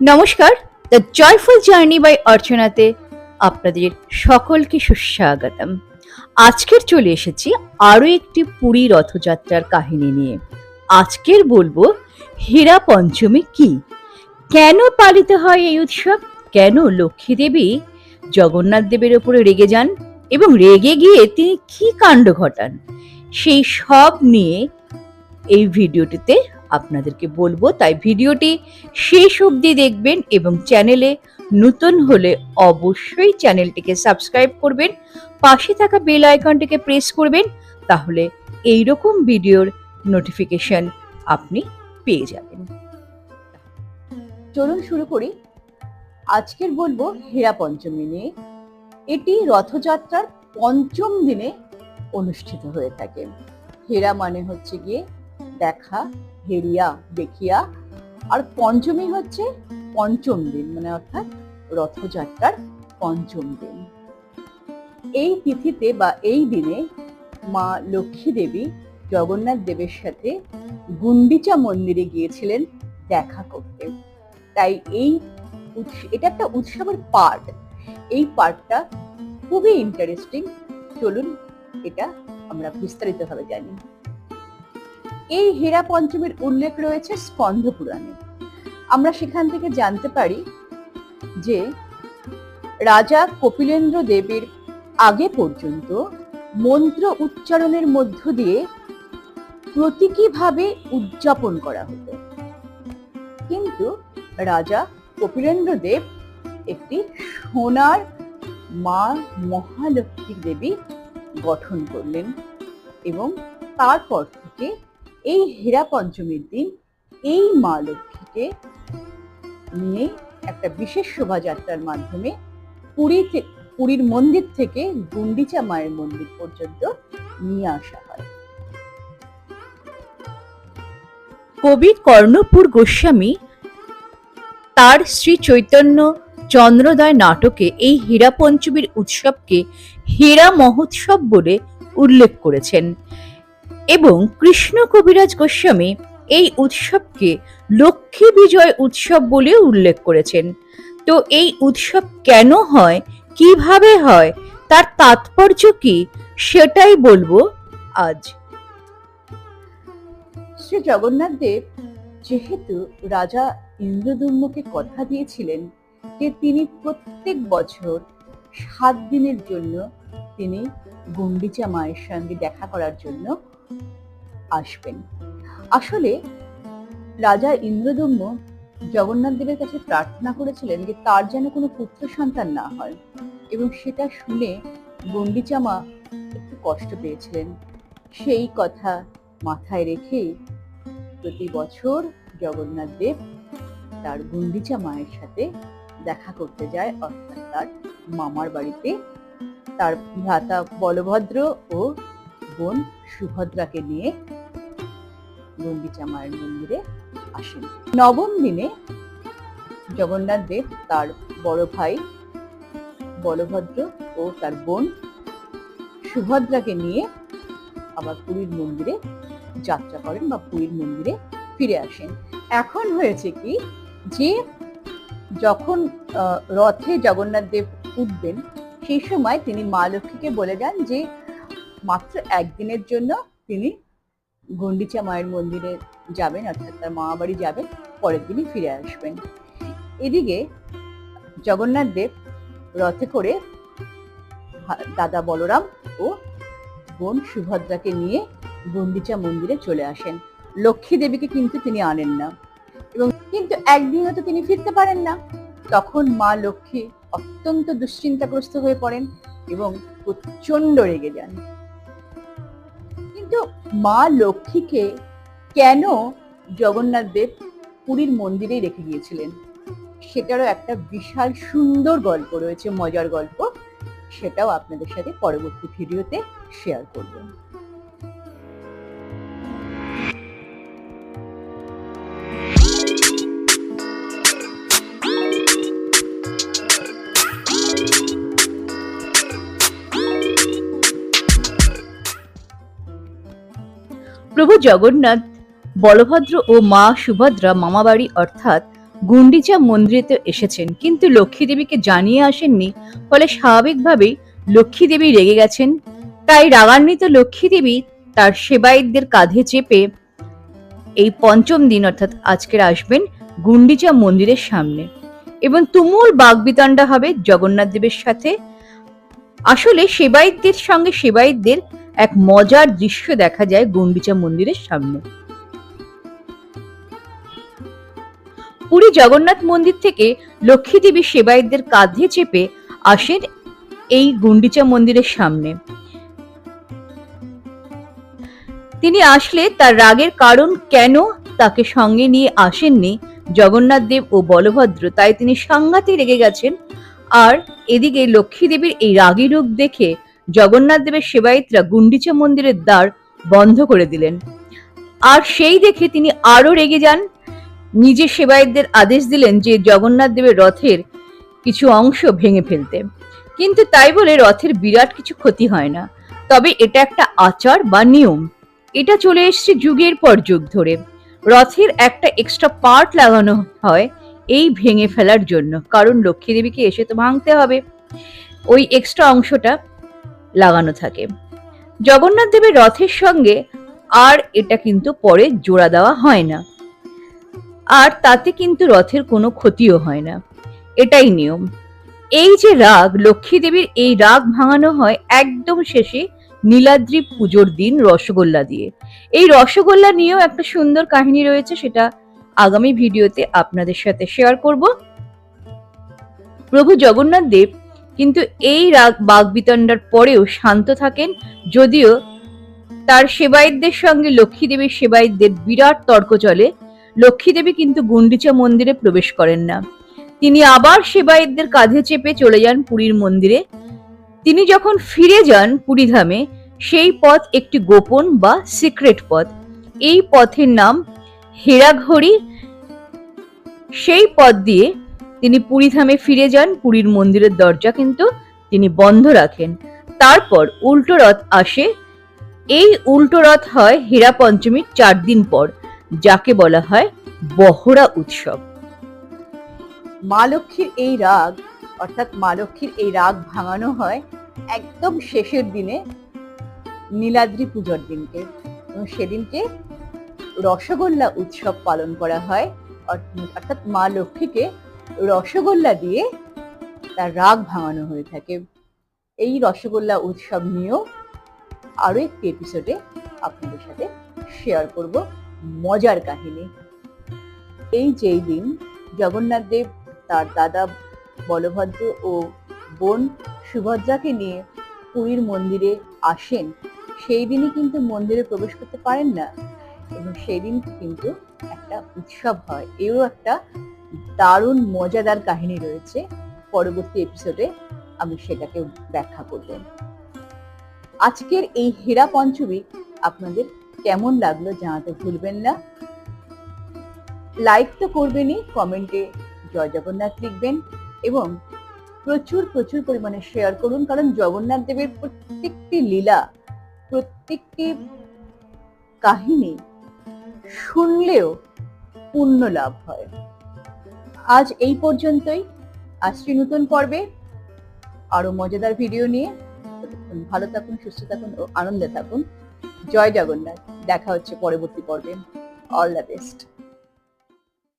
নমস্কার the joyful journey by অর্চনাতে আপনাদের সকলকে সুস্বাগতম। আজকের চলে এসেছি আরও একটি পুরী রথযাত্রার কাহিনী নিয়ে। আজকের বলব, হীরা পঞ্চমী কি? কেন পালিত হয় এই উৎসব? কেন লক্ষ্মী দেবী জগন্নাথ দেবের ওপরে রেগে যান? এবং রেগে গিয়ে তিনি কি কাণ্ড ঘটান? সেই সব নিয়ে এই ভিডিওটিতে আপনাদেরকে বলব। তাই ভিডিওটি শেষ অবধি দেখবেন এবং চ্যানেলে নতুন হলে অবশ্যই চ্যানেলটিকে সাবস্ক্রাইব করবেন, পাশে থাকা বেল আইকনটিকে প্রেস করবেন, তাহলে এই রকম ভিডিওর নোটিফিকেশন আপনি পেয়ে যাবেন। চলুন শুরু করি। আজকের বলব হীরা পঞ্চমী নিয়ে। এটি রথযাত্রার পঞ্চম দিনে অনুষ্ঠিত হয়ে থাকে। হেরা মানে হচ্ছে গিয়ে দেখা, হেরিয়া দেখিয়া। আর পঞ্চমী হচ্ছে পঞ্চম দিন মানে অর্থাৎ রথযাত্রার পঞ্চম দিন। এই তিথিতে বা এই দিনে মা লক্ষ্মী দেবী জগন্নাথ দেবের সাথে গুন্ডিচা মন্দিরে গিয়েছিলেন দেখা করতে। তাই এই এটা একটা উৎসবের পার্ট এই পার্টটা খুবই ইন্টারেস্টিং চলুন এটা আমরা বিস্তারিতভাবে জানি। এই হীরা পঞ্চমীর উল্লেখ রয়েছে স্কন্ধ পুরাণে। আমরা সেখান থেকে জানতে পারি যে রাজা কপিলেন্দ্র দেবের আগে পর্যন্ত মন্ত্র উচ্চারণের মধ্য দিয়ে প্রতীকীভাবে উদযাপন করা হতো। কিন্তু রাজা কপিলেন্দ্র দেব একটি সোনার মা মহালক্ষ্মী দেবী গঠন করলেন এবং তারপর থেকে এই হীরা পঞ্চমীর দিন এই মা লক্ষ্মীকে নিয়ে একটা বিশেষ শোভাযাত্রার মাধ্যমে পুরী পুরীর মন্দির থেকে গুন্ডিচা মায়ের মন্দির পর্যন্ত নিয়ে আসা হয়। কবি কর্ণপুর গোস্বামী তার শ্রী চৈতন্য চন্দ্রদয় নাটকে এই হীরা পঞ্চমীর উৎসবকে হীরা মহোৎসব বলে উল্লেখ করেছেন। এবং কৃষ্ণ কবিরাজ গোস্বামী এই উৎসবকে লক্ষ্মী বিজয় উৎসব বলে উল্লেখ করেছেন। তো এই উৎসব কেন হয়? কীভাবে হয়? তার তাৎপর্য কি? সেটাই বলব আজ। শ্রী জগন্নাথ দেব যেহেতু রাজা ইন্দ্রদুম্নকে কথা দিয়েছিলেন, যে তিনি প্রত্যেক বছর সাত দিনের জন্য তিনি গুন্ডিচা মায়ের সঙ্গে দেখা করার জন্য আসবেন। আসলে রাজা ইন্দ্রদম্য জগন্নাথ দেবের কাছে প্রার্থনা করেছিলেন যে তার যেন কোনো পুত্র সন্তান না হয় এবং সেটা শুনে গন্ডিচা মা একটু কষ্ট পেয়েছিলেন। সেই কথা মাথায় রেখে প্রতি বছর জগন্নাথ দেব তার গুন্ডিচা মায়ের সাথে দেখা করতে যায়, অর্থাৎ তার মামার বাড়িতে। তার ভ্রাতা বলভদ্র ও বোন সুভদ্রাকে নিয়ে গুন্ডিচা মায়ের মন্দিরে আসেন। নবম দিনে জগন্নাথ দেব তার বড় ভাই বলভদ্র ও তার বোন সুভদ্রাকে নিয়ে আবার পুরীর মন্দিরে যাত্রা করেন বা পুরীর মন্দিরে ফিরে আসেন। এখন হয়েছে কি, যে যখন রথে জগন্নাথ দেব উঠবেন, সেই সময় তিনি মা লক্ষ্মীকে বলে যান যে মাত্র একদিনের জন্য তিনি গন্ডিচা মায়ের মন্দিরে যাবেন, অর্থাৎ তার মামা বাড়ি যাবেন, পরের দিনই ফিরে আসবেন। এদিকে জগন্নাথ দেব রথে করে দাদা বলরাম ও বোন সুভদ্রাকে নিয়ে গন্ডিচা মন্দিরে চলে আসেন। লক্ষ্মী দেবীকে কিন্তু তিনি আনেন না এবং কিন্তু একদিনও তো তিনি ফিরতে পারেন না। তখন মা লক্ষ্মী অত্যন্ত দুশ্চিন্তাগ্রস্ত হয়ে পড়েন এবং প্রচণ্ড রেগে যান। মা লক্ষ্মীকে কেন জগন্নাথ দেব পুরীর মন্দিরেই রেখে গিয়েছিলেন? সেটারও একটা বিশাল সুন্দর গল্প রয়েছে, মজার গল্প। সেটাও আপনাদের সাথে পরবর্তী ভিডিওতে শেয়ার করব। প্রভু জগন্নাথ, বলভদ্র ও মা সুভদ্রা মামাবাড়ি অর্থাৎ গুন্ডিচা মন্দিরে তো এসেছেন। কিন্তু লক্ষ্মী দেবীকে জানিয়ে আসেননি, ফলে স্বাভাবিকভাবেই লক্ষ্মী দেবী রেগে গেছেন। তাই রাগান্বিত লক্ষ্মী দেবী তার সেবায়িতদের কাঁধে চেপে এই পঞ্চম দিন অর্থাৎ আজকের আসবেন গুন্ডিচা মন্দিরের সামনে। এবং তুমুল বাগবিতণ্ডা হবে জগন্নাথ দেবের সাথে। আসলে সেবায়িতদের সঙ্গে সেবায়িতদের এক মজার দৃশ্য দেখা যায় গুন্ডিচা মন্দিরের সামনে। পুরী জগন্নাথ মন্দির থেকে লক্ষ্মী দেবী সেবায়িতদের কাঁধে চেপে আসেন এই গুন্ডিচা মন্দিরের সামনে। তিনি আসলে তার রাগের কারণ কেন তাকে সঙ্গে নিয়ে আসেননি জগন্নাথ দেব ও বলভদ্র, তাই তিনি সাংঘাতে রেগে গেছেন। আর এদিকে লক্ষ্মী দেবীর এই রাগী রূপ দেখে জগন্নাথ দেবের সেবায়িতরা গুন্ডিচা মন্দিরের দ্বার বন্ধ করে দিলেন। আর সেই দেখে তিনি আরও রেগে যান। নিজে সেবায়িতদের আদেশ দিলেন যে জগন্নাথ দেবের রথের কিছু অংশ ভেঙে ফেলতে। কিন্তু তাই বলে রথের বিরাট কিছু ক্ষতি হয় না। তবে এটা একটা আচার বা নিয়ম। এটা চলে এসছে যুগের পর যুগ ধরে। রথের একটা এক্সট্রা পার্ট লাগানো হয় এই ভেঙে ফেলার জন্য। কারণ লক্ষ্মী দেবীকে এসে তো ভাঙতে হবে। ওই এক্সট্রা অংশটা লাগানো থাকে। জগন্নাথ দেবের রথের সঙ্গে আর এটা কিন্তু পরে জোড়া দেওয়া হয় না। আর তাতে কিন্তু রথের কোনো ক্ষতিও হয় না। এটাই নিয়ম। এই যে রাগ, লক্ষ্মী দেবীর এই রাগ ভাঙানো হয় একদম শেষে নীলাদ্রি পুজোর দিন রসগোল্লা দিয়ে। এই রসগোল্লা নিয়েও একটা সুন্দর কাহিনী রয়েছে, সেটা আগামী ভিডিওতে আপনাদের সাথে শেয়ার করব। প্রভু জগন্নাথ দেব কিন্তু এই রাগ বাগবিতণ্ডার পরেও শান্ত থাকেন, যদিও তার সেবায়িতদের সঙ্গে লক্ষ্মী দেবীর সেবায়িতদের বিরাট তর্ক চলে। লক্ষ্মী দেবী কিন্তু গুন্ডিচা মন্দিরে প্রবেশ করেন না। তিনি আবার সেবায়িতদের কাঁধে চেপে চলে যান পুরীর মন্দিরে। তিনি যখন ফিরে যান পুরীধামে, সেই পথ একটি গোপন বা সিক্রেট পথ। এই পথের নাম হেরাঘড়ি। সেই পথ দিয়ে তিনি পুরীধামে ফিরে যান, পুরীর মন্দিরের দরজা কিন্তু তিনি বন্ধ রাখেন। তারপর উল্টো রথ আসে। এই উল্টো রথ হয় হীরা পঞ্চমীর চার দিন পর, যাকে বলা হয় বহরা উৎসব। মা লক্ষ্মীর এই রাগ, অর্থাৎ মা লক্ষ্মীর এই রাগ ভাঙানো হয় একদম শেষের দিনে, নীলাদ্রি পুজোর দিনকে। এবং সেদিনকে রসগোল্লা উৎসব পালন করা হয়, অর্থাৎ মা লক্ষ্মীকে রসগোল্লা দিয়ে তার রাগ ভাঙানো হয়ে থাকে। এই রসগোল্লা উৎসব নিয়েও আরও একটি এপিসোডে আপনাদের সাথে শেয়ার করব মজার কাহিনী। এই যেই দিন জগন্নাথ দেব তার দাদা বলভদ্র ও বোন সুভদ্রাকে নিয়ে পুরীর মন্দিরে আসেন, সেই দিনই কিন্তু মন্দিরে প্রবেশ করতে পারেন না। এবং সেই দিন কিন্তু একটা উৎসব হয়। এও একটা দারুণ, মজাদার কাহিনী রয়েছে। পরবর্তী এপিসোডে আমি সেটাকে ব্যাখ্যা করব। আজকের এই হীরা পঞ্চমী আপনাদের কেমন লাগল জানাতে ভুলবেন না। লাইক তো করবেনই কমেন্টে জয় জগন্নাথ লিখবেন এবং প্রচুর প্রচুর পরিমাণে শেয়ার করুন, কারণ জগন্নাথ দেবের প্রত্যেকটি লীলা, প্রত্যেকটি কাহিনী শুনলেও পুণ্য লাভ হয়। আজ এই পর্যন্তই। আসছি নতুন পর্বে। আরও মজাদার ভিডিও নিয়ে। ভালো থাকুন, সুস্থ থাকুন ও আনন্দে থাকুন। জয় জগন্নাথ। দেখা হচ্ছে পরবর্তী পর্বে। All the best